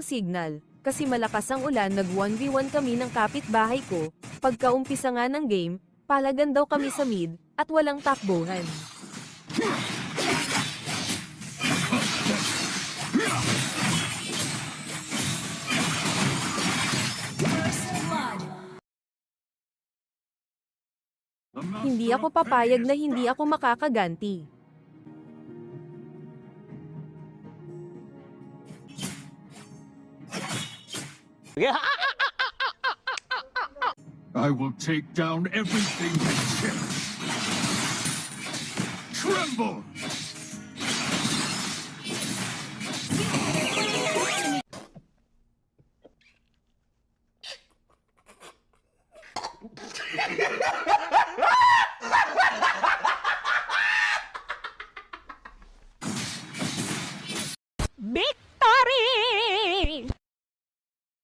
ang signal. Kasi malakas ang ulan nag 1v1 kami ng kapitbahay ko. Pagkaumpisa nga ng game, palagan daw kami sa mid, at walang takbuhan. Hindi ako papayag na hindi ako makakaganti. I will take down everything they cherish. Tremble!